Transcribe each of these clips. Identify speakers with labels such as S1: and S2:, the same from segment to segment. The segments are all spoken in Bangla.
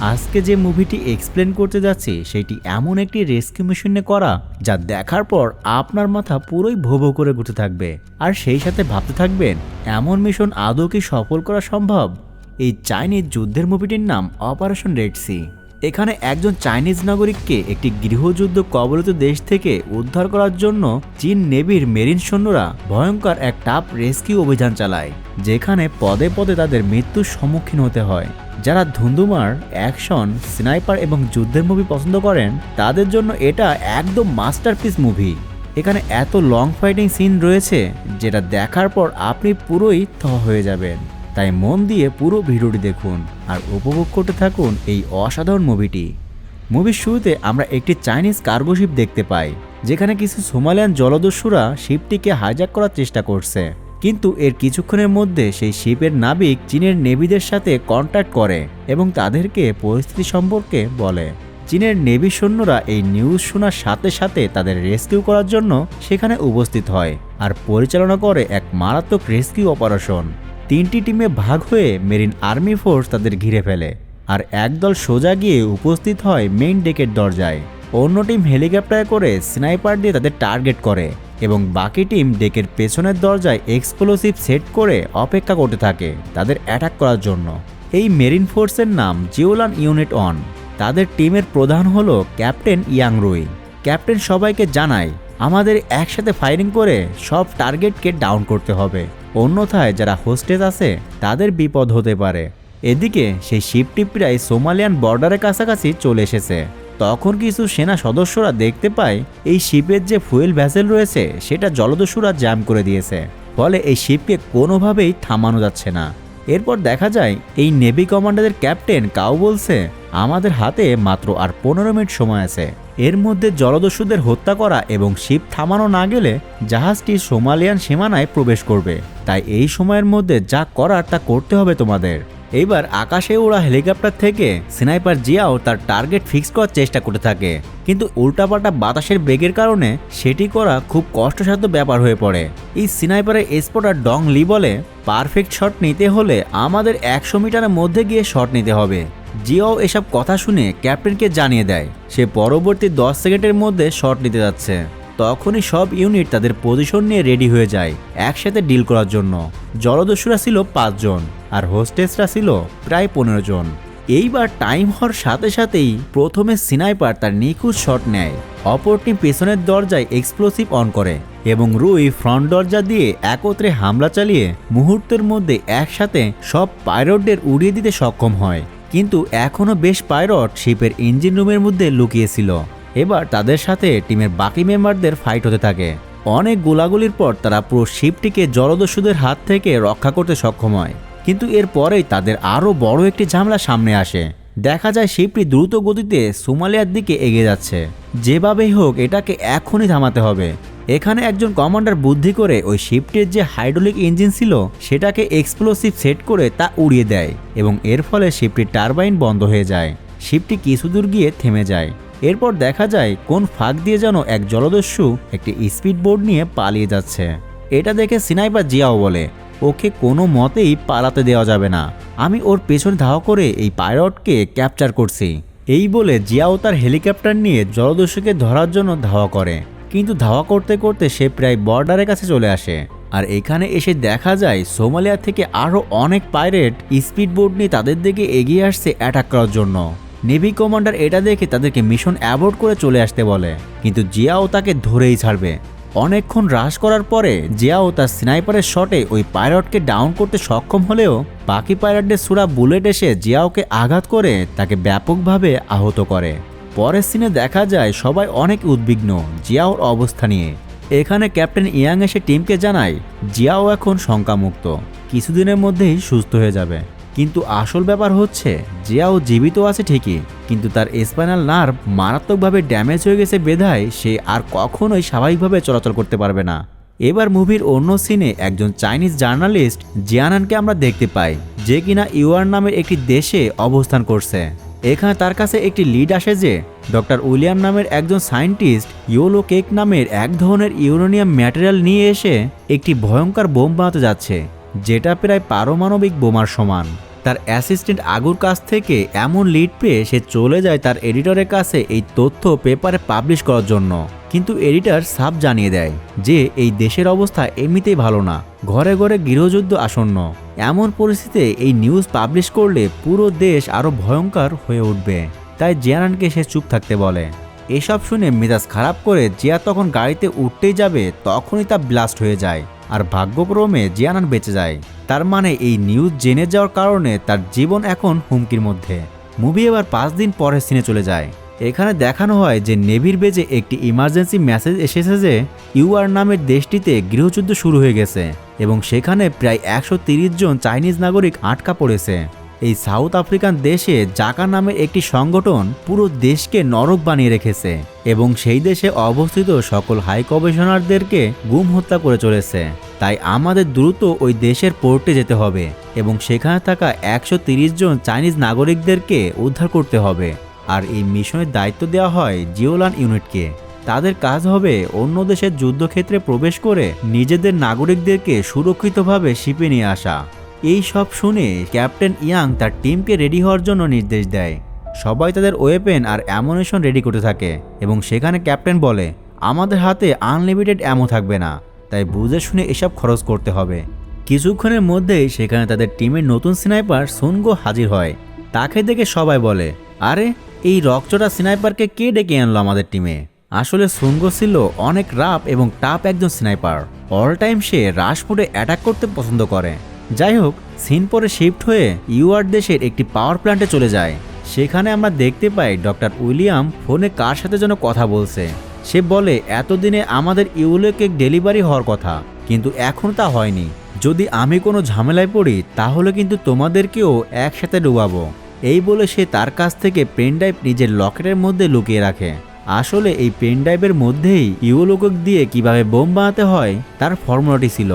S1: আজকে যে মুভিটি এক্সপ্লেন করতে যাচ্ছি, সেটি এমন একটি রেস্কিউ মিশনে করা, যা দেখার পর আপনার মাথা পুরোই ভোভো করে ঘুরতে থাকবে। আর সেই সাথে ভাবতে থাকবেন, এমন মিশন আদৌ কি সফল করা সম্ভব? এই চাইনিজ যুদ্ধের মুভিটির নাম অপারেশন রেড সি এখানে একজন চাইনিজ নাগরিককে একটি গৃহযুদ্ধ কবলিত দেশ থেকে উদ্ধার করার জন্য চীন নেভির মেরিন সৈন্যরা ভয়ঙ্কর এক টাপ রেস্কিউ অভিযান চালায়, যেখানে পদে পদে তাদের মৃত্যুর সম্মুখীন হতে হয়। যারা ধুন্দুমার অ্যাকশন, স্নাইপার এবং যুদ্ধের মুভি পছন্দ করেন, তাদের জন্য এটা একদম মাস্টারপিস মুভি। এখানে এত লং ফাইটিং সিন রয়েছে, যেটা দেখার পর আপনি পুরোই থ হয়ে যাবেন। তাই মন দিয়ে পুরো ভিডিওটি দেখুন আর উপভোগ করতে থাকুন এই অসাধারণ মুভিটি। মুভির শুরুতে আমরা একটি চাইনিজ কার্গো শিপ দেখতে পাই, যেখানে কিছু সোমালিয়ান জলদস্যুরা শিপটিকে হাইজ্যাক করার চেষ্টা করছে। কিন্তু এর কিছুক্ষণের মধ্যে সেই শিপের নাবিক চীনের নেভিদের সাথে কন্ট্যাক্ট করে এবং তাদেরকে পরিস্থিতি সম্পর্কে বলে। চীনের নেভি সৈন্যরা এই নিউজ শোনার সাথে সাথে তাদের রেস্কিউ করার জন্য সেখানে উপস্থিত হয় আর পরিচালনা করে এক মারাত্মক রেস্কিউ অপারেশন তিনটি টিমে ভাগ হয়ে মেরিন আর্মি ফোর্স তাদের ঘিরে ফেলে, আর একদল সোজা গিয়ে উপস্থিত হয় মেইন ডেকের দরজায়। অন্য টিম হেলিকপ্টারে করে স্নাইপার দিয়ে তাদের টার্গেট করে এবং বাকি টিম ডেকের পেছনের দরজায় এক্সপ্লোসিভ সেট করে অপেক্ষা করতে থাকে তাদের অ্যাটাক করার জন্য। এই মেরিন ফোর্সের নাম জিওলান ইউনিট অন তাদের টিমের প্রধান হলো ক্যাপ্টেন ইয়াং রুই। ক্যাপ্টেন সবাইকে জানায়, আমাদের একসাথে ফায়ারিং করে সব টার্গেটকে ডাউন করতে হবে। অন্যথায় যারা হোস্টেজ আছে, তাদের বিপদ হতে পারে। এদিকে, সেই শিপটি প্রায় সোমালিয়ান বর্ডারের কাছাকাছি চলে এসেছে। তখন কিছু সেনা সদস্যরা দেখতে পায়, এই শিপের যে ফুয়েল ভ্যাসেল রয়েছে, সেটা জলদস্যুরা জ্যাম করে দিয়েছে। ফলে এই শিপকে কোনোভাবেই থামানো যাচ্ছে না। এরপর দেখা যায়, এই নেভি কমান্ডারের ক্যাপ্টেন কাউ বলছে আমাদের হাতে মাত্র আর পনেরো মিনিট সময় আছে। এর মধ্যে জলদস্যুদের হত্যা করা এবং শিপ থামানো না গেলে জাহাজটি সোমালিয়ান সীমানায় প্রবেশ করবে। তাই এই সময়ের মধ্যে যা করার তা করতে হবে তোমাদের। এইবার আকাশে ওড়া হেলিকপ্টার থেকে স্নাইপার জিয়াও তার টার্গেট ফিক্স করার চেষ্টা করতে থাকে। কিন্তু উল্টাপাল্টা বাতাসের বেগের কারণে সেটি করা খুব কষ্টসাধ্য ব্যাপার হয়ে পড়ে। এই স্নাইপারের স্পটার ডং লি বলে, পারফেক্ট শট নিতে হলে আমাদের একশো মিটারের মধ্যে গিয়ে শট নিতে হবে। জিয়াও এসব কথা শুনে ক্যাপ্টেনকে জানিয়ে দেয়, সে পরবর্তী দশ সেকেন্ডের মধ্যে শট নিতে যাচ্ছে। তখনই সব ইউনিট তাদের পজিশন নিয়ে রেডি হয়ে যায়, একসাথে ডিল করার জন্য। জলদস্যুরা ছিল পাঁচজন আর হোস্টেসরা ছিল প্রায় পনেরো জন। এইবার টাইম হওয়ার সাথে সাথেই প্রথমে সিনাইপার তার নিখুঁত শট নেয়, অপরটি পেছনের দরজায় এক্সপ্লোসিভ অন করে এবং রুই ফ্রন্ট দরজা দিয়ে একত্রে হামলা চালিয়ে মুহূর্তের মধ্যে একসাথে সব পাইরটদের উড়িয়ে দিতে সক্ষম হয়। কিন্তু এখনও বেশ পাইরট শিপের ইঞ্জিন রুমের মধ্যে লুকিয়েছিল। এবার তাদের সাথে টিমের বাকি মেম্বারদের ফাইট হতে থাকে। অনেক গোলাগুলির পর তারা পুরো শিপটিকে জলদস্যুদের হাত থেকে রক্ষা করতে সক্ষম হয়। কিন্তু এরপরেই তাদের আরও বড় একটি ঝামেলা সামনে আসে। দেখা যায় শিপটি দ্রুত গতিতে সোমালিয়ার দিকে এগিয়ে যাচ্ছে। যেভাবেই হোক, এটাকে এখনই থামাতে হবে। এখানে একজন কমান্ডার বুদ্ধি করে ওই শিপটির যে হাইড্রোলিক ইঞ্জিন ছিল, সেটাকে এক্সপ্লোসিভ সেট করে তা উড়িয়ে দেয় এবং এর ফলে শিপটির টারবাইন বন্ধ হয়ে যায়। শিপটি কিছু দূর গিয়ে থেমে যায়। এরপর দেখা যায় কোন ফাঁক দিয়ে যেন এক জলদস্যু একটি স্পিড বোর্ড নিয়ে পালিয়ে যাচ্ছে। এটা দেখে সিনাইপার জিয়াও বলে, ওকে কোনো মতেই পালাতে দেওয়া যাবে না। আমি ওর পেছনে ধাওয়া করে এই পাইলটকে ক্যাপচার করছি। এই বলে জিয়াও তার হেলিকপ্টার নিয়ে জলদস্যুকে ধরার জন্য ধাওয়া করে। কিন্তু ধাওয়া করতে করতে সে প্রায় বর্ডারের কাছে চলে আসে। আর এখানে এসে দেখা যায় সোমালিয়া থেকে আরও অনেক পাইরেট স্পিড বোট নিয়ে তাদের দিকে এগিয়ে আসছে অ্যাটাক করার জন্য। নেভি কমান্ডার এটা দেখে তাদেরকে মিশন অ্যাভয়েড করে চলে আসতে বলে, কিন্তু জিয়াও তাকে ধরেই ছাড়বে। অনেকক্ষণ হ্রাস করার পরে জিয়াও তার স্নাইপারের শটে ওই পাইলটকে ডাউন করতে সক্ষম হলেও বাকি পাইলটদের সুরা বুলেট এসে জিয়াওকে আঘাত করে তাকে ব্যাপকভাবে আহত করে। পরের সিনে দেখা যায় সবাই অনেক উদ্বিগ্ন জিয়াওর অবস্থা নিয়ে। এখানে ক্যাপ্টেন ইয়াং এসে টিমকে জানায়, জিয়াও এখন শঙ্কামুক্ত। কিছুদিনের মধ্যেই সুস্থ হয়ে যাবে। কিন্তু আসল ব্যাপার হচ্ছে, জিয়াও জীবিত আছে ঠিকই, কিন্তু তার স্পাইনাল নার্ভ মারাত্মকভাবে ড্যামেজ হয়ে গেছে বেধায় সে আর কখনোই স্বাভাবিকভাবে চলাচল করতে পারবে না। এবার মুভির অন্য সিনে একজন চাইনিজ জার্নালিস্ট জিয়ানানকে আমরা দেখতে পাই, যে কিনা ইউয়ার নামের একটি দেশে অবস্থান করছে। এখানে তার কাছে একটি লিড আসে যে, ডক্টর উইলিয়াম নামের একজন সায়েন্টিস্ট ইয়োলো কেক নামের এক ধরনের ইউরেনিয়াম ম্যাটেরিয়াল নিয়ে এসে একটি ভয়ঙ্কর বোম বানাতে যাচ্ছে, যেটা প্রায় পারমাণবিক বোমার সমান। তার অ্যাসিস্ট্যান্ট আগুর কাছ থেকে এমন লিড পেয়ে সে চলে যায় তার এডিটরের কাছে এই তথ্য পেপারে পাবলিশ করার জন্য। কিন্তু এডিটর সাপ জানিয়ে দেয় যে, এই দেশের অবস্থা এমনিতেই ভালো না, ঘরে ঘরে গৃহযুদ্ধ আসন্ন। এমন পরিস্থিতিতে এই নিউজ পাবলিশ করলে পুরো দেশ আরও ভয়ঙ্কর হয়ে উঠবে। তাই জিয়ানানকে সে চুপ থাকতে বলে। এসব শুনে মেজাজ খারাপ করে জিয়া তখন গাড়িতে উঠতেই যাবে, তখনই তা ব্লাস্ট হয়ে যায় আর ভাগ্যক্রমে জিয়ানান বেঁচে যায়। তার মানে এই নিউজ জেনে যাওয়ার কারণে তার জীবন এখন হুমকির মধ্যে। মুভি এবার পাঁচ দিন পরে সিনে চলে যায়। এখানে দেখানো হয় যে নেভির বেজে একটি ইমার্জেন্সি মেসেজ এসেছে যে ইউআর নামের দেশটিতে গৃহযুদ্ধ শুরু হয়ে গেছে এবং সেখানে প্রায় একশো জন চাইনিজ নাগরিক আটকা পড়েছে। এই সাউথ আফ্রিকান দেশে জাকা নামের একটি সংগঠন পুরো দেশকে নরক বানিয়ে রেখেছে এবং সেই দেশে অবস্থিত সকল হাই কমিশনারদেরকে গুম হত্যা করে চলেছে। তাই আমাদের দ্রুত ওই দেশের পোর্টে যেতে হবে এবং সেখানে থাকা একশো জন চাইনিজ নাগরিকদেরকে উদ্ধার করতে হবে। আর এই মিশনের দায়িত্ব দেওয়া হয় জিওলান ইউনিটকে। তাদের কাজ হবে অন্য দেশের যুদ্ধক্ষেত্রে প্রবেশ করে নিজেদের নাগরিকদেরকে সুরক্ষিতভাবে শিপে নিয়ে আসা। এই সব শুনে ক্যাপ্টেন ইয়াং তার টিমকে রেডি হওয়ার জন্য নির্দেশ দেয়। সবাই তাদের ওয়েপেন আর অ্যামোনেশন রেডি করতে থাকে এবং সেখানে ক্যাপ্টেন বলে, আমাদের হাতে আনলিমিটেড অ্যামো থাকবে না, তাই বুঝে শুনে এসব খরচ করতে হবে। কিছুক্ষণের মধ্যেই সেখানে তাদের টিমের নতুন স্নাইপার সুনগো হাজির হয়। তাকে দেখে সবাই বলে আরে, এই রকচটা স্নাইপারকে কে ডেকে আনলো আমাদের টিমে? আসলে সুনগো ছিল অনেক রাপ এবং টাপ একজন স্নাইপার। অল টাইম সে রাশপুরে অ্যাটাক করতে পছন্দ করে। যাই হোক, সিন পরে শিফট হয়ে ইউআর দেশের একটি পাওয়ার প্ল্যান্টে চলে যায়। সেখানে আমরা দেখতে পাই ডক্টর উইলিয়াম ফোনে কার সাথে যেন কথা বলছে। সে বলে, এতদিনে আমাদের ইউলেকে ডেলিভারি হওয়ার কথা, কিন্তু এখন তা হয়নি। যদি আমি কোনো ঝামেলায় পড়ি, তাহলে কিন্তু তোমাদেরকেও একসাথে ডুবাবো। এই বলে সে তার কাছ থেকে পেনড্রাইভ নিজের লকেটের মধ্যে লুকিয়ে রাখে। আসলে এই পেনড্রাইভের মধ্যেই ইউলোকক দিয়ে কীভাবে বোম বানাতে হয়, তার ফর্মুলাটি ছিল।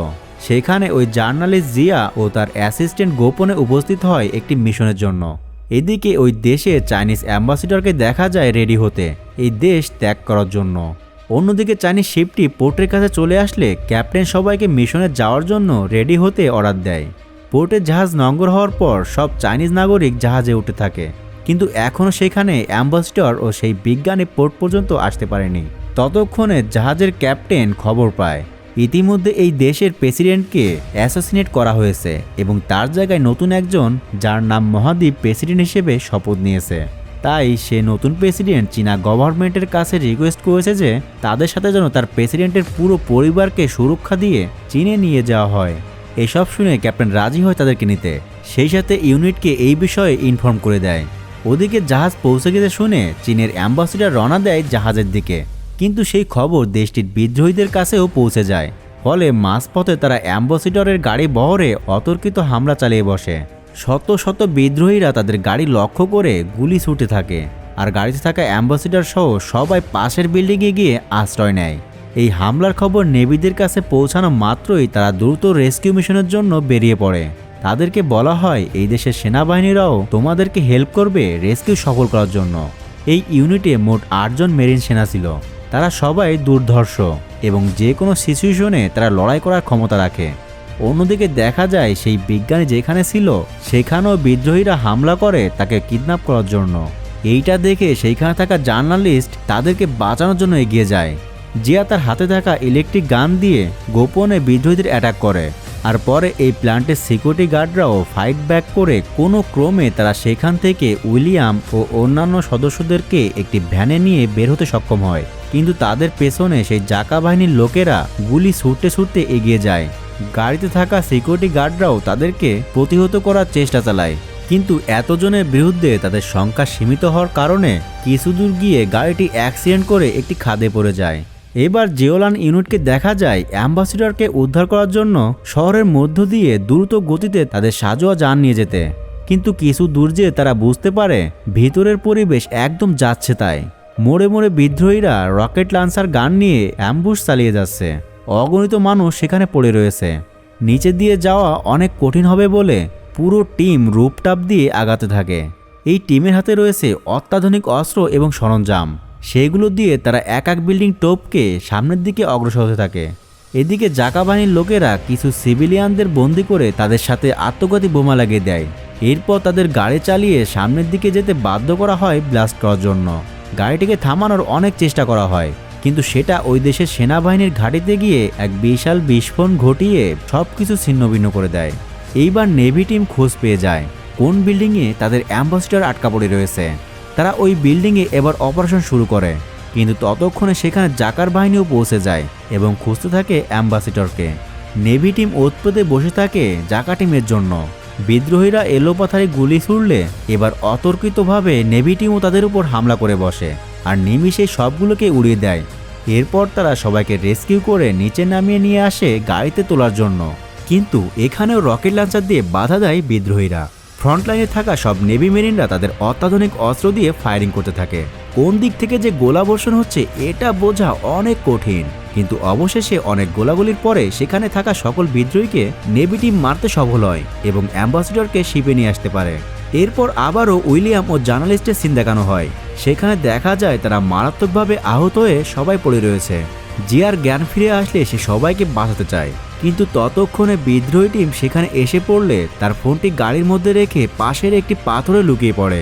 S1: সেখানে ওই জার্নালিস্ট জিয়া ও তার অ্যাসিস্ট্যান্ট গোপনে উপস্থিত হয় একটি মিশনের জন্য। এদিকে ওই দেশে চাইনিজ অ্যাম্বাসিডরকে দেখা যায় রেডি হতে, এই দেশ ত্যাগ করার জন্য। অন্যদিকে চাইনিজ শিপটি পোর্টের কাছে চলে আসলে ক্যাপ্টেন সবাইকে মিশনে যাওয়ার জন্য রেডি হতে অর্ডার দেয়। পোর্টের জাহাজ নঙ্গর হওয়ার পর সব চাইনিজ নাগরিক জাহাজে উঠে থাকে। কিন্তু এখনও সেখানে অ্যাম্বাসিডর ও সেই বিজ্ঞানী পোর্ট পর্যন্ত আসতে পারেনি। ততক্ষণে জাহাজের ক্যাপ্টেন খবর পায়। ইতিমধ্যে এই দেশের প্রেসিডেন্টকে অ্যাসোসিনেট করা হয়েছে এবং তার জায়গায় নতুন একজন, যার নাম মহাদ্বীপ প্রেসিডেন্ট হিসেবে শপথ নিয়েছে। তাই সে নতুন প্রেসিডেন্ট চীনা গভর্নমেন্টের কাছে রিকোয়েস্ট করেছে যে, তাদের সাথে যেন তার প্রেসিডেন্টের পুরো পরিবারকে সুরক্ষা দিয়ে চীনে নিয়ে যাওয়া হয়। এসব শুনে ক্যাপ্টেন রাজি হয় তাদেরকে নিতে। সেই সাথে ইউনিটকে এই বিষয়ে ইনফর্ম করে দেয়। ওদিকে জাহাজ পৌঁছে গেছে শুনে চীনের অ্যাম্বাসিডার রওনা দেয় জাহাজের দিকে। কিন্তু সেই খবর দেশটির বিদ্রোহীদের কাছেও পৌঁছে যায়। ফলে মাঝপথে তারা অ্যাম্বাসিডরের গাড়ি বহরে অতর্কিত হামলা চালিয়ে বসে। শত শত বিদ্রোহীরা তাদের গাড়ি লক্ষ্য করে গুলি ছুটে থাকে। আর গাড়িতে থাকা অ্যাম্বাসিডর সহ সবাই পাশের বিল্ডিংয়ে গিয়ে আশ্রয় নেয়। এই হামলার খবর নেভিদের কাছে পৌঁছানো মাত্রই তারা দ্রুত রেস্কিউ মিশনের জন্য বেরিয়ে পড়ে। তাদেরকে বলা হয়, এই দেশের সেনাবাহিনীরাও তোমাদেরকে হেল্প করবে রেস্কিউ সফল করার জন্য। এই ইউনিটে মোট আটজন মেরিন সেনা ছিল। তারা সবাই দুর্ধর্ষ এবং যে কোনো সিচুয়েশনে তারা লড়াই করার ক্ষমতা রাখে। অন্যদিকে দেখা যায়, সেই বিজ্ঞানী যেখানে ছিল, সেখানেও বিদ্রোহীরা হামলা করে তাকে কিডন্যাপ করার জন্য। এইটা দেখে সেইখানে থাকা জার্নালিস্ট তাদেরকে বাঁচানোর জন্য এগিয়ে যায়। জিয়া তার হাতে থাকা ইলেকট্রিক গান দিয়ে গোপনে বিদ্রোহীদের অ্যাটাক করে। আর পরে এই প্ল্যান্টের সিকিউরিটি গার্ডরাও ফাইট ব্যাক করে কোনো ক্রমে তারা সেখান থেকে উইলিয়াম ও অন্যান্য সদস্যদেরকে একটি ভ্যানে নিয়ে বের হতে সক্ষম হয়। কিন্তু তাদের পেছনে সেই জাকা বাহিনীর লোকেরা গুলি ছুটতে ছুটতে এগিয়ে যায়। গাড়িতে থাকা সিকিউরিটি গার্ডরাও তাদেরকে প্রতিহত করার চেষ্টা চালায়। কিন্তু এতজনের বিরুদ্ধে তাদের সংখ্যা সীমিত হওয়ার কারণে কিছু দূর গিয়ে গাড়িটি অ্যাক্সিডেন্ট করে একটি খাদে পড়ে যায়। এবার জিওলান ইউনিটকে দেখা যায় অ্যাম্বাসিডরকে উদ্ধার করার জন্য শহরের মধ্য দিয়ে দ্রুত গতিতে তাদের সাজোয়া যান নিয়ে যেতে। কিন্তু কিছু দূর যেয়ে তারা বুঝতে পারে ভিতরের পরিবেশ একদম যাচ্ছে তাই। মোড়ে মোড়ে বিদ্রোহীরা রকেট লান্সার গান নিয়ে অ্যাম্বুশ চালিয়ে যাচ্ছে। অগণিত মানুষ সেখানে পড়ে রয়েছে। নিচে দিয়ে যাওয়া অনেক কঠিন হবে বলে পুরো টিম রূপটাপ দিয়ে আগাতে থাকে। এই টিমের হাতে রয়েছে অত্যাধুনিক অস্ত্র এবং সরঞ্জাম। সেগুলো দিয়ে তারা এক এক বিল্ডিং টোপকে সামনের দিকে অগ্রসর হতে থাকে। এদিকে জাকা বাহিনীর লোকেরা কিছু সিভিলিয়ানদের বন্দি করে তাদের সাথে আত্মঘাতী বোমা লাগিয়ে দেয়। এরপর তাদের গাড়ি চালিয়ে সামনের দিকে যেতে বাধ্য করা হয় ব্লাস্ট করার জন্য। গাড়িটিকে থামানোর অনেক চেষ্টা করা হয়, কিন্তু সেটা ওই দেশের সেনাবাহিনীর ঘাঁটিতে গিয়ে এক বিশাল বিস্ফোরণ ঘটিয়ে সব কিছু ছিন্নভিন্ন করে দেয়। এইবার নেভি টিম খোঁজ পেয়ে যায়, কোন বিল্ডিংয়ে তাদের অ্যাম্বাসিডার আটকা পড়ে রয়েছে। তারা ওই বিল্ডিংয়ে এবার অপারেশন শুরু করে। কিন্তু ততক্ষণে সেখানে জাকার বাহিনীও পৌঁছে যায় এবং খুঁজতে থাকে অ্যাম্বাসিডরকে। নেভি টিম ওতপ্রোতে বসে থাকে জাকা টিমের জন্য। বিদ্রোহীরা এলোপাথারে গুলি ছুড়লে এবার অতর্কিতভাবে নেভি টিমও তাদের উপর হামলা করে বসে আর নিমিষে সবগুলোকে উড়িয়ে দেয়। এরপর তারা সবাইকে রেস্কিউ করে নিচে নামিয়ে নিয়ে আসে গাড়িতে তোলার জন্য। কিন্তু এখানেও রকেট লাঞ্চার দিয়ে বাধা দেয় বিদ্রোহীরা। ফ্রন্টলাইনে থাকা সব নেভি মেরিনরা তাদের অত্যাধুনিক অস্ত্র দিয়ে ফায়ারিং করতে থাকে। কোন দিক থেকে যে গোলাবর্ষণ হচ্ছে, এটা বোঝা অনেক কঠিন। কিন্তু অবশেষে অনেক গোলাগুলির পরে সেখানে থাকা সকল বিদ্রোহীকে নেভি টিম মারতে সফল হয় এবং অ্যাম্বাসিডরকে শিপে নিয়ে আসতে পারে। এরপর আবারও উইলিয়াম ও জার্নালিস্টের সিন দেখানো হয়। সেখানে দেখা যায় তারা মারাত্মকভাবে আহত হয়ে সবাই পড়ে রয়েছে। জিয়ার জ্ঞান ফিরে আসলে সে সবাইকে বাঁচাতে চায়। কিন্তু ততক্ষণে বিদ্রোহী টিম সেখানে এসে পড়লে তার ফোনটি গাড়ির মধ্যে রেখে পাশের একটি পাথরে লুকিয়ে পড়ে।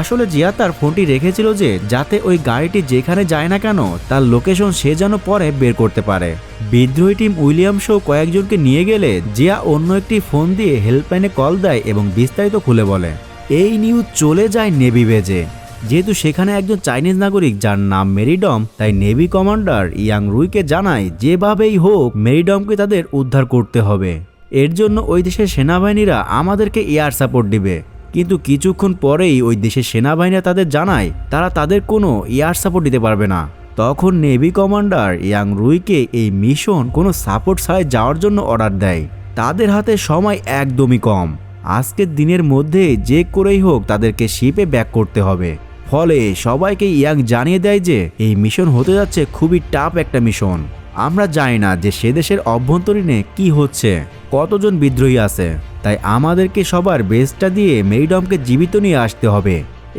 S1: আসলে জিয়া তার ফোনটি রেখেছিল যে যাতে ওই গাড়িটি যেখানে যায় না কেন তার লোকেশন সে যেন পরে বের করতে পারে। বিদ্রোহী টিম উইলিয়াম শো কয়েকজনকে নিয়ে গেলে জিয়া অন্য একটি ফোন দিয়ে হেল্পলাইনে কল দেয় এবং বিস্তারিত খুলে বলে, এই নিউজ চলে যায় নেভি বেজে। যেহেতু সেখানে একজন চাইনিজ নাগরিক যার নাম মেরিডম, তাই নেভি কমান্ডার ইয়াং রুইকে জানায়, যেভাবেই হোক, মেরিডমকে তাদের উদ্ধার করতে হবে। এর জন্য ওই দেশের সেনাবাহিনীরা আমাদেরকে এয়ার সাপোর্ট দিবে। কিন্তু কিছুক্ষণ পরেই ওই দেশের সেনাবাহিনীরা তাদের জানায়, তারা তাদের কোনো এয়ার সাপোর্ট দিতে পারবে না। তখন নেভি কমান্ডার ইয়াং রুইকে এই মিশন কোনো সাপোর্ট ছাড়াই যাওয়ার জন্য অর্ডার দেয়। তাদের হাতে সময় একদমই কম। আজকের দিনের মধ্যে যে করেই হোক, তাদেরকে শিপে ব্যাক করতে হবে। ফলে সবাইকে ইয়াং জানিয়ে দেয় যে এই মিশন হতে যাচ্ছে খুবই টাফ একটা মিশন। আমরা জানি না যে সে দেশের অভ্যন্তরীণে কি হচ্ছে, কতজন বিদ্রোহী আছে, তাই আমাদেরকে সবার বেস্টটা দিয়ে মেরিডমকে জীবিত নিয়ে আসতে হবে।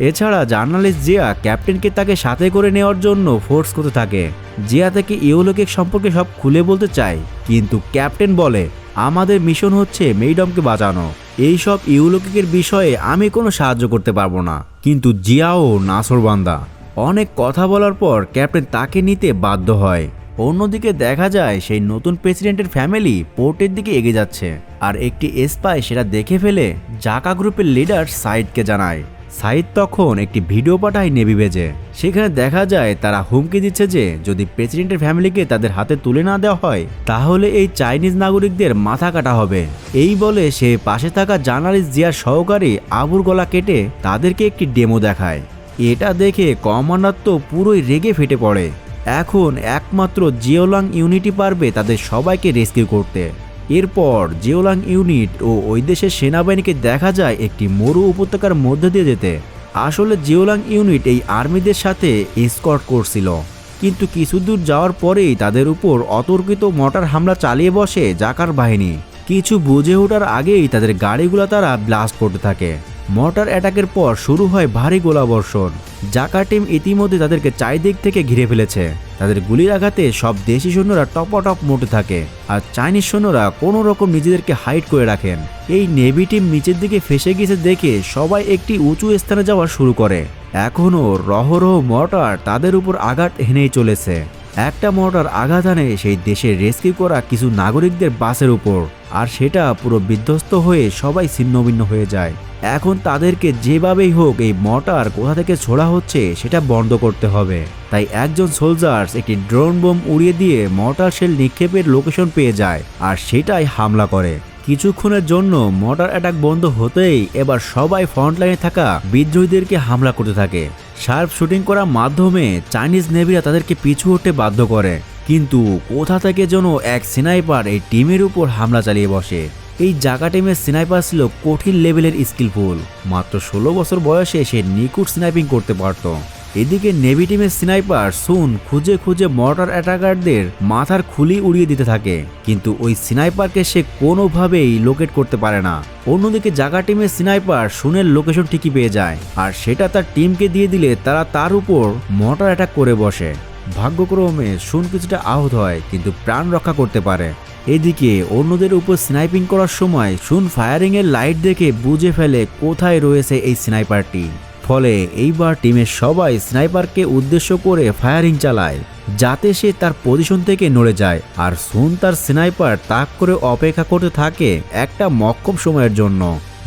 S1: এছাড়া জার্নালিস্ট জিয়া ক্যাপ্টেনকে তাকে সাথে করে নেওয়ার জন্য ফোর্স করতে থাকে। জিয়া থেকে ইউলোকেক সম্পর্কে সব খুলে বলতে চায়, কিন্তু ক্যাপ্টেন বলে, আমাদের মিশন হচ্ছে মেইডমকে বাঁচানো। এই সব ইউলোকিকের বিষয়ে আমি কোনো সাহায্য করতে পারব না। কিন্তু জিয়াও নাসরবান্দা। অনেক কথা বলার পর ক্যাপ্টেন তাকে নিতে বাধ্য হয়। অন্যদিকে দেখা যায় সেই নতুন প্রেসিডেন্টের ফ্যামিলি পোর্টের দিকে এগিয়ে যাচ্ছে। আর একটি স্পাই সেটা দেখে ফেলে জাকা গ্রুপের লিডার সাইডকে জানায়। সাইদ তখন একটি ভিডিও পাঠায় নেভি বেজে। সেখানে দেখা যায় তারা হুমকি দিচ্ছে যে, যদি প্রেসিডেন্টের ফ্যামিলিকে তাদের হাতে তুলে না দেওয়া হয়, তাহলে এই চাইনিজ নাগরিকদের মাথা কাটা হবে। এই বলে সে পাশে থাকা জার্নালিস্ট জিয়ার সহকারী আবুর গলা কেটে তাদেরকে একটি ডেমো দেখায়। এটা দেখে কমান্ডার তো পুরোই রেগে ফেটে পড়ে। এখন একমাত্র জিওলাং ইউনিটি পারবে তাদের সবাইকে রেস্কিউ করতে। এরপর জিওলাং ইউনিট ও ওই দেশের সেনাবাহিনীকে দেখা যায় একটি মরু উপত্যকার মধ্য দিয়ে যেতে। আসলে জিওলাং ইউনিট এই আর্মিদের সাথে স্কট করছিল। কিন্তু কিছু দূর যাওয়ার পরেই তাদের উপর অতর্কিত মটার হামলা চালিয়ে বসে জাকার বাহিনী। কিছু বুঝে ওঠার আগেই তাদের গাড়িগুলো তারা ব্লাস্ট করতে থাকে। মর্টার অ্যাটাকের পর শুরু হয় ভারী গোলাবর্ষণ। জাকা টিম ইতিমধ্যে তাদেরকে চারিদিক থেকে ঘিরে ফেলেছে। তাদের গুলির আঘাতে সব দেশি সৈন্যরা টপটপ মোটে থাকে আর চাইনিজ সৈন্যরা কোনো রকম নিজেদেরকে হাইট করে রাখেন। এই নেভি টিম নিচের দিকে ফেসে গেছে দেখে সবাই একটি উঁচু স্থানে যাওয়া শুরু করে। এখনও রহরহ মর্টার তাদের উপর আঘাত হেনেই চলেছে। একটা মর্টার আঘাত আনে সেই দেশে রেস্কিউ করা কিছু নাগরিকদের বাসের উপর, আর সেটা পুরো বিধ্বস্ত হয়ে সবাই ছিন্নভিন্ন হয়ে যায়। এখন তাদেরকে যেভাবেই হোক এই মটার কোথা থেকে ছোড়া হচ্ছে সেটা বন্ধ করতে হবে। তাই একজন সোলজার্স একটি ড্রোন বোম উড়িয়ে দিয়ে মটার শেল নিক্ষেপের লোকেশন পেয়ে যায় আর সেটাই হামলা করে। কিছুক্ষণের জন্য মোটর অ্যাটাক বন্ধ হতেই এবার সবাই ফ্রন্টলাইনে থাকা বিদ্রোহীদেরকে হামলা করতে থাকে। শার্প শুটিং করার মাধ্যমে চাইনিজ নেভিরা তাদেরকে পিছু হতে বাধ্য করে। কিন্তু কোথা থেকে যেন এক সিনাইপার এই টিমের উপর হামলা চালিয়ে বসে? এই জাগা টিমের স্নাইপার ছিল কঠিন লেভেলের স্কিলফুল মাত্র ষোলো বছর বয়সে সে নিকুট স্নাইপিং করতে পারত। এদিকে নেভি টিমের স্নাইপার সুন খুঁজে খুঁজে মর্টার অ্যাটাকারদের মাথার খুলি উড়িয়ে দিতে থাকে। কিন্তু ওই স্নাইপারকে সে কোনোভাবেই লোকেট করতে পারে না। অন্যদিকে জাগা টিমের স্নাইপার সুনের লোকেশন ঠিকই পেয়ে যায়। আর সেটা তার টিমকে দিয়ে দিলে তারা তার উপর মর্টার অ্যাটাক করে বসে। ভাগ্যক্রমে সুন কিছুটা আহত হয়, কিন্তু প্রাণ রক্ষা করতে পারে। এদিকে অন্যদের উপর স্নাইপিং করার সময় সুন ফায়ারিং এর লাইট দেখে বুঝে ফেলে কোথায় রয়েছে এই স্নাইপারটি ফলে এইবার টিমের সবাই স্নাইপারকে উদ্দেশ্য করে ফায়ারিং চালায়, যাতে সে তার পজিশন থেকে নড়ে যায়। আর সুন তার স্নাইপার তাক করে অপেক্ষা করতে থাকে একটা মক্ষম সময়ের জন্য।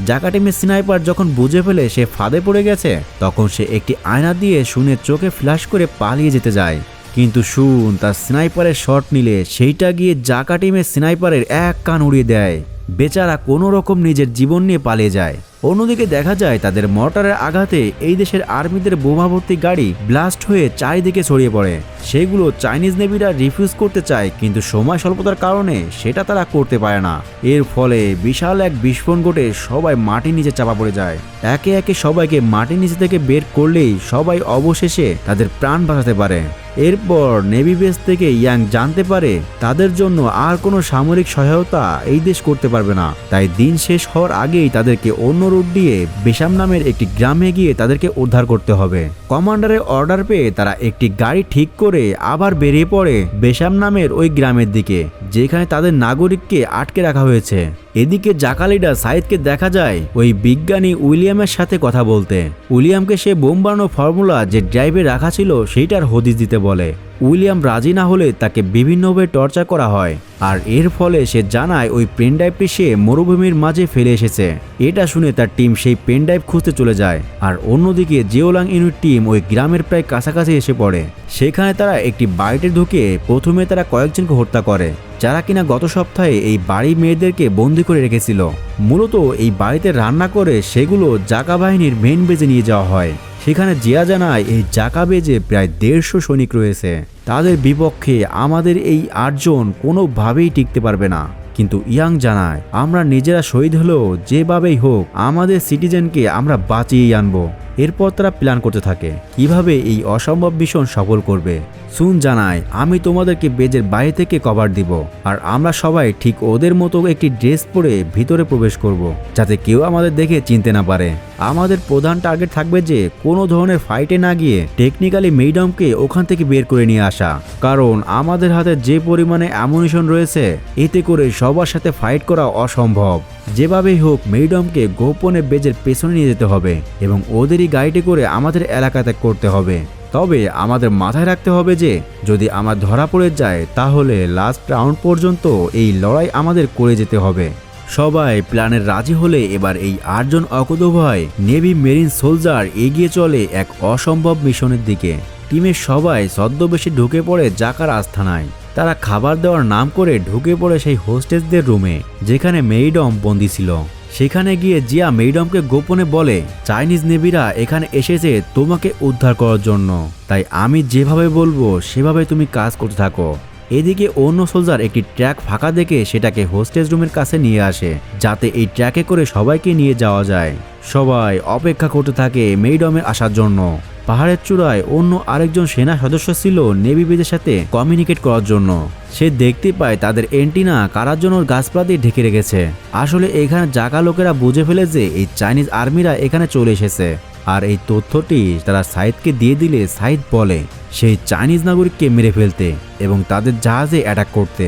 S1: জাকা টিমের স্নাইপার যখন বুঝে ফেলে সে ফাঁদে পড়ে গেছে, তখন সে একটি আয়না দিয়ে সুনের চোখে ফ্ল্যাশ করে পালিয়ে যেতে যায়। কিন্তু শুন, তার স্নাইপারের শট নিলে সেইটা গিয়ে জাকা টিমের স্নাইপারের এক কান উড়িয়ে দেয়। বেচারা কোনো রকম নিজের জীবন নিয়ে পালিয়ে যায়। অন্যদিকে দেখা যায় তাদের মর্টারের আঘাতে এই দেশের আর্মিদের বোমাভর্তি গাড়ি ব্লাস্ট হয়ে চারিদিকে ছড়িয়ে পড়ে। সেগুলো চাইনিজ নেভিরা রিফিউজ করতে চায়, কিন্তু সময় স্বল্পতার কারণে সেটা তারা করতে পারে না। এর ফলে বিশাল এক বিস্ফোরণ ঘটে সবাই মাটির নিচে চাপা পড়ে যায়। একে একে সবাইকে মাটির নিচে থেকে বের করলেই সবাই অবশেষে তাদের প্রাণ বাঁচাতে পারে। এরপর নেভি বেস থেকে ইয়াং জানতে পারে তাদের জন্য আর কোনো সামরিক সহায়তা এই দেশ করতে পারবে না। তাই দিন শেষ হওয়ার আগেই তাদেরকে অন্য রুট দিয়ে বেশাম নামের একটি গ্রামে গিয়ে তাদেরকে উদ্ধার করতে হবে। কমান্ডারের অর্ডার পেয়ে তারা একটি গাড়ি ঠিক করে আবার বেরিয়ে পড়ে বেশাম নামের ওই গ্রামের দিকে, যেখানে তাদের নাগরিককে আটকে রাখা হয়েছে। এদিকে জাকালিডা সাইদকে দেখা যায় ওই বিজ্ঞানী উইলিয়ামের সাথে কথা বলতে। উইলিয়ামকে সে বোম বানানো ফর্মুলা যে ড্রাইভে রাখা ছিল সেইটার হদিস দিতে বলে। উইলিয়াম রাজি না হলে তাকে বিভিন্নভাবে টর্চার করা হয়। আর এর ফলে সে জানায় ওই পেনড্রাইভটি সে মরুভূমির মাঝে ফেলে এসেছে। এটা শুনে তার টিম সেই পেনড্রাইভ খুঁজতে চলে যায়। আর অন্যদিকে জিওলাং ইউনিট টিম ওই গ্রামের প্রায় কাছাকাছি এসে পড়ে। সেখানে তারা একটি বাড়িতে ঢুকে প্রথমে তারা কয়েকজনকে হত্যা করে, যারা কিনা গত সপ্তাহে এই বাড়ির মেয়েদেরকে বন্দি করে রেখেছিল। মূলত এই বাড়িতে রান্না করে সেগুলো জাকা বাহিনীর মেন বেজে নিয়ে যাওয়া হয়। সেখানে জিয়া জানায়, এই জাকাবেজে প্রায় দেড়শো সৈনিক রয়েছে। তাদের বিপক্ষে আমাদের এই আটজন কোনোভাবেই টিকতে পারবে না। কিন্তু ইয়াং জানায়, আমরা নিজেরা শহীদ হলেও যেভাবেই হোক, আমাদের সিটিজেনকে আমরা বাঁচিয়েই আনব। এরপর তারা প্ল্যান করতে থাকে, কীভাবে এই অসম্ভব মিশন সফল করবে। সুন জানায়, আমি তোমাদেরকে বেজের বাইরে থেকে কভার দিব, আর আমরা সবাই ঠিক ওদের মতো একটি ড্রেস পরে ভিতরে প্রবেশ করব, যাতে কেউ আমাদের দেখে চিনতে না পারে। আমাদের প্রধান টার্গেট থাকবে যে কোনো ধরনের ফাইটে না গিয়ে টেকনিক্যালি মেইডমকে ওখান থেকে বের করে নিয়ে আসা। কারণ আমাদের হাতে যে পরিমাণে অ্যামুনিশন রয়েছে, এতে করে সবার সাথে ফাইট করা অসম্ভব। যেভাবেই হোক মেইডমকে গোপনে বেজের পেছনে নিয়ে যেতে হবে এবং ওদেরই গাইডে করে আমাদের এলাকা ত্যাগ করতে হবে। তবে আমাদের মাথায় রাখতে হবে যে, যদি আমার ধরা পড়ে যায় তাহলে লাস্ট রাউন্ড পর্যন্ত এই লড়াই আমাদের করে যেতে হবে। সবাই প্ল্যানের রাজি হলে এবার এই আটজন অকুতভয় নেভি মেরিন সোলজার এগিয়ে চলে এক অসম্ভব মিশনের দিকে। টিমের সবাই ছদ্মবেশে ঢুকে পড়ে জাকার আস্থানায়। তারা খাবার দেওয়ার নাম করে ঢুকে পড়ে সেই হোস্টেসদের রুমে, যেখানে মেইডম বন্দি ছিল। সেখানে গিয়ে জিয়া মেইডমকে গোপনে বলে, চাইনিজ নেভিরা এখানে এসেছে তোমাকে উদ্ধার করার জন্য। তাই আমি যেভাবে বলব, সেভাবে তুমি কাজ করতে থাকো। এদিকে অন্য সোলজার একটি ট্র্যাক ফাঁকা দেখে সেটাকে হোস্টেজ রুমের কাছে নিয়ে আসে, যাতে এই ট্র্যাকে করে সবাইকে নিয়ে যাওয়া যায়। সবাই অপেক্ষা করতে থাকে মেইডমের আসার জন্য। পাহাড়ের চূড়ায় অন্য আরেকজন সেনা সদস্য ছিল নেভি বেজের সাথে কমিউনিকেট করার জন্য। সে দেখতে পায় তাদের এন্টিনা কারার জন্য গাছপালা দিয়ে ঢেকে রেখেছে। আসলে এখানে জাকা লোকেরা বুঝে ফেলে যে এই চাইনিজ আর্মিরা এখানে চলে এসেছে। আর এই তথ্যটি তারা সাইদকে দিয়ে দিলে সাইদ বলে, সেই চাইনিজ নাগরিককে মেরে ফেলতে এবং তাদের জাহাজে অ্যাটাক করতে।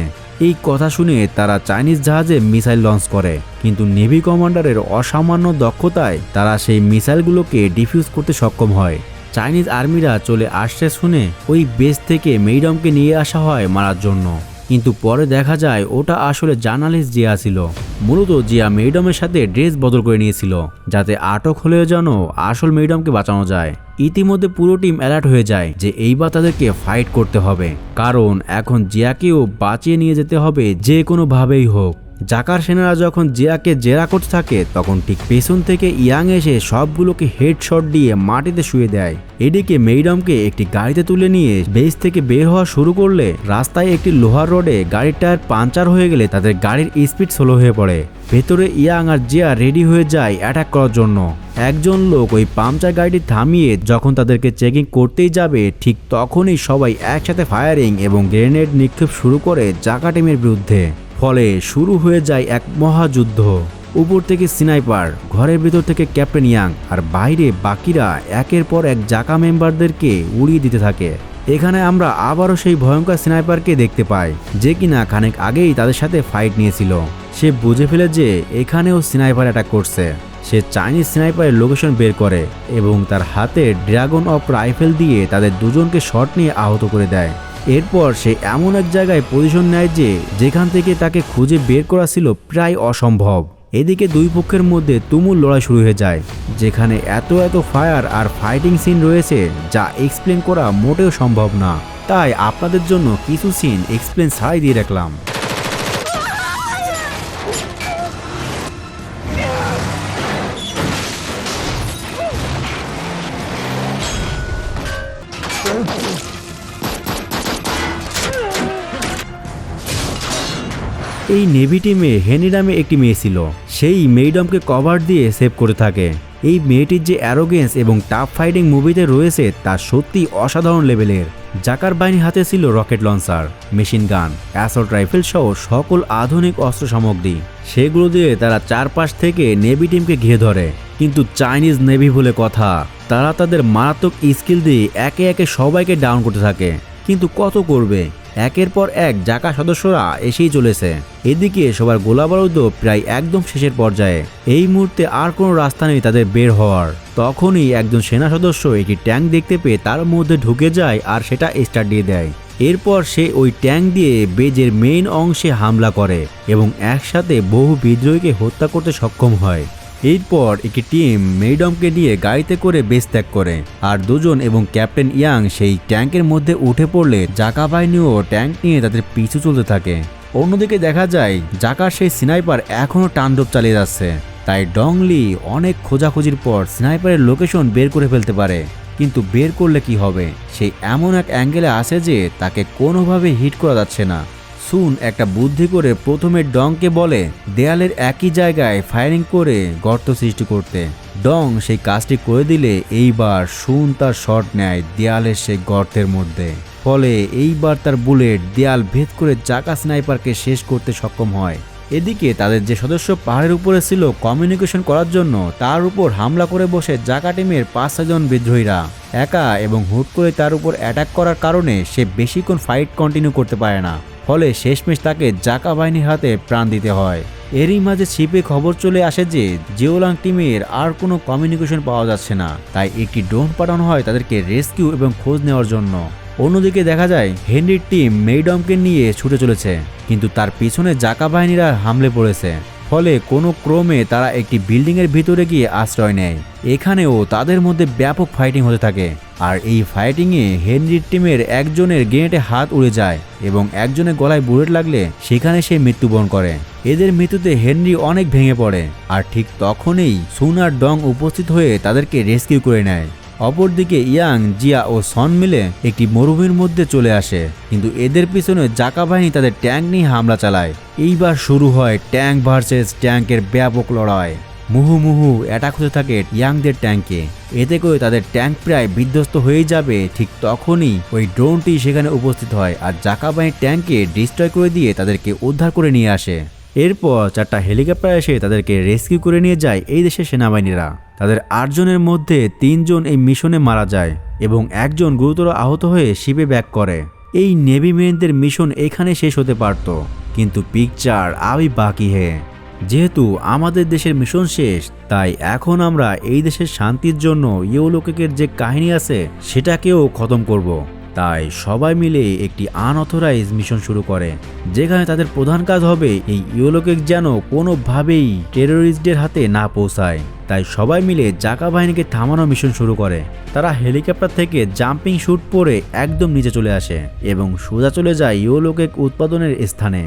S1: এই কথা শুনে তারা চাইনিজ জাহাজে মিসাইল লঞ্চ করে। কিন্তু নেভি কমান্ডারের অসামান্য দক্ষতায় তারা সেই মিসাইলগুলোকে ডিফিউজ করতে সক্ষম হয়। চাইনিজ আর্মিরা চলে আসছে শুনে ওই বেস থেকে মেইডমকে নিয়ে আসা হয় মারার জন্য। কিন্তু পরে দেখা যায় ওটা আসলে জার্নালিস্ট জিয়া ছিল। মূলত জিয়া মেইডমের সাথে ড্রেস বদল করে নিয়েছিল, যাতে আটক হলেও যেন আসল মেইডমকে বাঁচানো যায়। ইতিমধ্যে পুরো টিম অ্যালার্ট হয়ে যায় যে এইবার তাদেরকে ফাইট করতে হবে। কারণ এখন জিয়াকেও বাঁচিয়ে নিয়ে যেতে হবে যে কোনোভাবেই হোক। জাকার সেনারা যখন জিয়াকে জেরা করতে থাকে, তখন ঠিক পেছন থেকে ইয়াং এসে সবগুলোকে হেডশট দিয়ে মাটিতে শুয়ে দেয়। এদিকে মেইডমকে একটি গাড়িতে তুলে নিয়ে বেস থেকে বের হওয়া শুরু করলে রাস্তায় একটি লোহার রোডে গাড়ির টায়ার পাঞ্চার হয়ে গেলে তাদের গাড়ির স্পিড স্লো হয়ে পড়ে। ভেতরে ইয়াং আর জিয়া রেডি হয়ে যায় অ্যাটাক করার জন্য। একজন লোক ওই পাংচার গাড়িটি থামিয়ে যখন তাদেরকে চেকিং করতেই যাবে, ঠিক তখনই সবাই একসাথে ফায়ারিং এবং গ্রেনেড নিক্ষেপ শুরু করে জাকা টিমের বিরুদ্ধে। ফলে শুরু হয়ে যায় এক মহাযুদ্ধ। উপর থেকে স্নাইপার, ঘরের ভিতর থেকে ক্যাপ্টেন ইয়াং আর বাইরে বাকিরা একের পর এক জাকা মেম্বারদেরকে উড়িয়ে দিতে থাকে। এখানে আমরা আবারও সেই ভয়ঙ্কর স্নাইপারকে দেখতে পাই, যে কিনা খানিক আগেই তাদের সাথে ফাইট নিয়েছিল। সে বুঝে ফেলে যে এখানেও স্নাইপার অ্যাটাক করছে। সে চাইনিজ স্নাইপারের লোকেশন বের করে এবং তার হাতে ড্রাগন অফ রাইফেল দিয়ে তাদের দুজনকে শট নিয়ে আহত করে দেয়। এরপর সে এমন এক জায়গায় পজিশন নেয় যে যেখান থেকে তাকে খুঁজে বের করা ছিল প্রায় অসম্ভব। এদিকে দুই পক্ষের মধ্যে তুমুল লড়াই শুরু হয়ে যায়, যেখানে এত এত ফায়ার আর ফাইটিং সিন রয়েছে যা এক্সপ্লেন করা মোটেও সম্ভব না। তাই আপনাদের জন্য কিছু সিন এক্সপ্লেন ছাড়াই দিয়ে রাখলাম। এই নেভি টিমে হেনি নামে একটি মেয়ে ছিল। সেই মেইডমকে কভার দিয়ে সেভ করে থাকে। এই মেয়েটির যে অ্যারোগেন্স এবং টাফ ফাইটিং মুভিতে রয়েছে, তা সত্যি অসাধারণ লেভেলের জাকার বাহিনী হাতে ছিল rocket launcher machine gun assault rifle সহ সকল আধুনিক অস্ত্র সামগ্রী। সেগুলো দিয়ে তারা চারপাশ থেকে নেভি টিমকে ঘিরে ধরে। কিন্তু চাইনিজ নেভি বলে কথা, তারা তাদের মারাত্মক স্কিল দিয়ে একে একে সবাইকে ডাউন করতে থাকে। কিন্তু কত করবে? একের পর এক জাকা সদস্যরা এসেই চলেছে। এদিকে সবার গোলাবারুদও প্রায় একদম শেষের পর্যায়ে। এই মুহূর্তে আর কোনো রাস্তা নেই তাদের বের হওয়ার। তখনই একজন সেনা সদস্য একটি ট্যাঙ্ক দেখতে পেয়ে তার মধ্যে ঢুকে যায় আর সেটা স্টার্ট দিয়ে দেয়। এরপর সে ওই ট্যাঙ্ক দিয়ে বেজের মেইন অংশে হামলা করে এবং একসাথে বহু বিদ্রোহীকে হত্যা করতে সক্ষম হয়। এরপর একটি টিম মেইডমকে নিয়ে গাড়িতে করে বেশ ত্যাগ করে। আর দুজন এবং ক্যাপ্টেন ইয়াং সেই ট্যাঙ্কের মধ্যে উঠে পড়লে জাকা বাহিনীও ট্যাঙ্ক নিয়ে তাদের পিছু চলতে থাকে। অন্যদিকে দেখা যায়, জাকার সেই স্নাইপার এখনও টান্ডব চালিয়ে যাচ্ছে। তাই ডংলি অনেক খোঁজাখুঁজির পর স্নাইপারের লোকেশন বের করে ফেলতে পারে। কিন্তু বের করলে কি হবে? সেই এমন এক অ্যাঙ্গেলে আসে যে তাকে কোনোভাবে হিট করা যাচ্ছে না। সুন একটা বুদ্ধি করে প্রথমে ডংকে বলে, দেয়ালের একই জায়গায় ফায়ারিং করে গর্ত সৃষ্টি করতে। ডং সেই কাজটি করে দিলে এইবার সুন তার শট নেয় দেয়ালের সেই গর্তের মধ্যে। ফলে এইবার তার বুলেট দেয়াল ভেদ করে চাকা স্নাইপারকে শেষ করতে সক্ষম হয়। এদিকে তাদের যে সদস্য পাহাড়ের উপরে ছিল কমিউনিকেশন করার জন্য, তার উপর হামলা করে বসে জাকা টিমের পাঁচ ছজন বিদ্রোহীরা। একা এবং হুট করে তার উপর অ্যাটাক করার কারণে সে বেশিক্ষণ ফাইট কন্টিনিউ করতে পারে না। ফলে শেষমেশ তাকে জাকা বাহিনীর হাতে প্রাণ দিতে হয়। এরই মাঝে ছিপে খবর চলে আসে যে জিওলাং টিমের আর কোনো কমিউনিকেশন পাওয়া যাচ্ছে না। তাই একটি ড্রোন পাঠানো হয় তাদেরকে রেস্কিউ এবং খোঁজ নেওয়ার জন্য। অন্যদিকে দেখা যায়, হেনরির টিম মেইডমকে নিয়ে ছুটে চলেছে, কিন্তু তার পিছনে জাকা বাহিনীরা হামলে পড়েছে। ফলে কোনো ক্রমে তারা একটি বিল্ডিংয়ের ভিতরে গিয়ে আশ্রয় নেয়। এখানেও তাদের মধ্যে ব্যাপক ফাইটিং হতে থাকে। আর এই ফাইটিংয়ে হেনরির টিমের একজনের গ্রেনেটে হাত উড়ে যায় এবং একজনের গলায় বুলেট লাগলে সেখানে সে মৃত্যুবরণ করে। এদের মৃত্যুতে হেনরি অনেক ভেঙে পড়ে। আর ঠিক তখনই সুন আর ডং উপস্থিত হয়ে তাদেরকে রেস্কিউ করে নেয়। অপরদিকে ইয়াং, জিয়া ও সন মিলে একটি মরুভূমির মধ্যে চলে আসে। কিন্তু এদের পিছনে জাকা বাহিনী তাদের ট্যাঙ্ক নিয়ে হামলা চালায়। এইবার শুরু হয় ট্যাঙ্ক ভার্সেস ট্যাঙ্কের ব্যাপক লড়াই। মুহু মুহু অ্যাটাক হতে থাকে ইয়াংদের ট্যাঙ্কে। এতে করে তাদের ট্যাঙ্ক প্রায় বিধ্বস্ত হয়ে যাবে ঠিক তখনই ওই ড্রোনটি সেখানে উপস্থিত হয় আর জাকা বাহিনীর ট্যাঙ্কে ডিস্ট্রয় করে দিয়ে তাদেরকে উদ্ধার করে নিয়ে আসে। এরপর চারটা হেলিকপ্টার এসে তাদেরকে রেস্কিউ করে নিয়ে যায় এই দেশের সেনাবাহিনীরা। তাদের আটজনের মধ্যে তিনজন এই মিশনে মারা যায় এবং একজন গুরুতর আহত হয়ে শিবে ব্যাক করে এই নেভি মেনদের মিশন এখানে শেষ হতে পারত, কিন্তু পিকচার আবি বাকি হে যেহেতু আমাদের দেশের মিশন শেষ, তাই এখন আমরা এই দেশের শান্তির জন্য ইউলোকের যে কাহিনী আছে, সেটাকেও খতম করব। তাই সবাই মিলে একটি আনঅথরাইজ মিশন শুরু করে, যেখানে তাদের প্রধান কাজ হবে এই ইউলোকেক যেন কোনোভাবেই টেরোরিস্টদের হাতে না পৌঁছায়। তাই সবাই মিলে জাকা বাহিনীকে থামানো মিশন শুরু করে। তারা হেলিকপ্টার থেকে জাম্পিং শুট পরে একদম নিচে চলে আসে এবং সোজা চলে যায় ইউলোকেক উৎপাদনের স্থানে।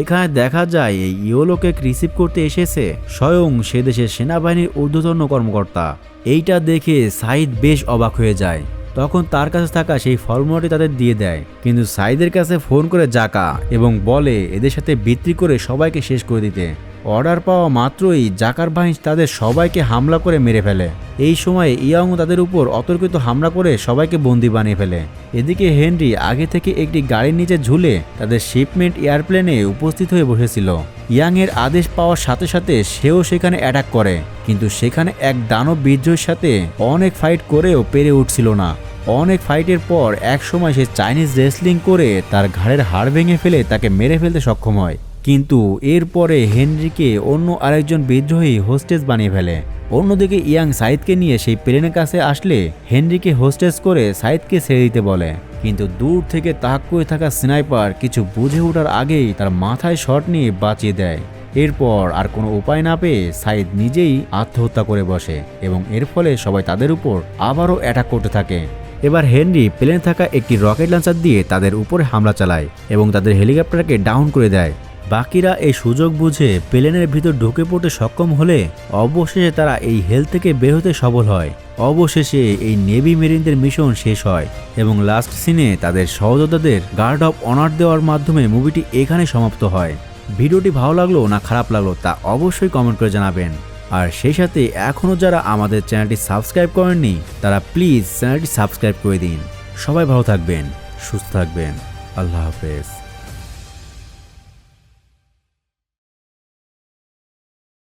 S1: এখানে দেখা যায় এই ইউলোকেক রিসিভ করতে এসেছে স্বয়ং সে দেশের সেনাবাহিনীর ঊর্ধ্বতন কর্মকর্তা। এইটা দেখে সাইদ বেশ অবাক হয়ে যায়। তখন তার কাছে থাকা সেই ফর্মুলাটি তাদের দিয়ে দেয়। কিন্তু সাইদের কাছে ফোন করে জাকা এবং বলে, এদের সাথে বিক্রি করে সবাইকে শেষ করে দিতে। অর্ডার পাওয়া মাত্রই জাকার বাহিনী তাদের সবাইকে হামলা করে মেরে ফেলে। এই সময় ইয়াং তাদের উপর অতর্কিত হামলা করে সবাইকে বন্দি বানিয়ে ফেলে। এদিকে হেনরি আগে থেকে একটি গাড়ির নিচে ঝুলে তাদের শিপমেন্ট এয়ারপ্লেনে উপস্থিত হয়ে বসেছিল। ইয়াং এর আদেশ পাওয়ার সাথে সাথে সেও সেখানে অ্যাটাক করে। কিন্তু সেখানে এক দানব বিদ্রোহের সাথে অনেক ফাইট করেও পেরে উঠছিল না। অনেক ফাইটের পর এক সময় সে চাইনিজ রেসলিং করে তার ঘাড়ের হাড় ভেঙে ফেলে তাকে মেরে ফেলতে সক্ষম হয়। কিন্তু এরপরে হেনরিকে অন্য আরেকজন বিদ্রোহী হোস্টেজ বানিয়ে ফেলে। অন্যদিকে ইয়াং সাইদকে নিয়ে সেই প্লেনের কাছে আসলে হেনরিকে হোস্টেজ করে সাইদকে ছেড়ে দিতে বলে। কিন্তু দূর থেকে তাক করে থাকা স্নাইপার কিছু বুঝে ওঠার আগেই তার মাথায় শট নিয়ে বাঁচিয়ে দেয়। এরপর আর কোনো উপায় না পেয়ে সাইদ নিজেই আত্মহত্যা করে বসে এবং এর ফলে সবাই তাদের উপর আবারও অ্যাটাক করতে থাকে। এবার হেনরি প্লেনে থাকা একটি রকেট লঞ্চার দিয়ে তাদের উপরে হামলা চালায় এবং তাদের হেলিকপ্টারকে ডাউন করে দেয়। বাকিরা এই সুযোগ বুঝে প্লেনের ভিতর ঢুকে পড়তে সক্ষম হলে অবশেষে তারা এই হেল থেকে বের হতে সফল হয়। অবশেষে এই নেভি মেরিনদের মিশন শেষ হয় এবং লাস্ট সিনে তাদের সহযোদ্ধাদের গার্ড অফ অনার দেওয়ার মাধ্যমে মুভিটি এখানে সমাপ্ত হয়। ভিডিওটি ভালো লাগল না খারাপ লাগল তা অবশ্যই কমেন্ট করে জানাবেন। আর সেই সাথে এখনও যারা আমাদের চ্যানেলটি সাবস্ক্রাইব করেননি, তারা প্লিজ চ্যানেলটি সাবস্ক্রাইব করে দিন। সবাই ভালো থাকবেন, সুস্থ থাকবেন। আল্লাহ হাফেজ।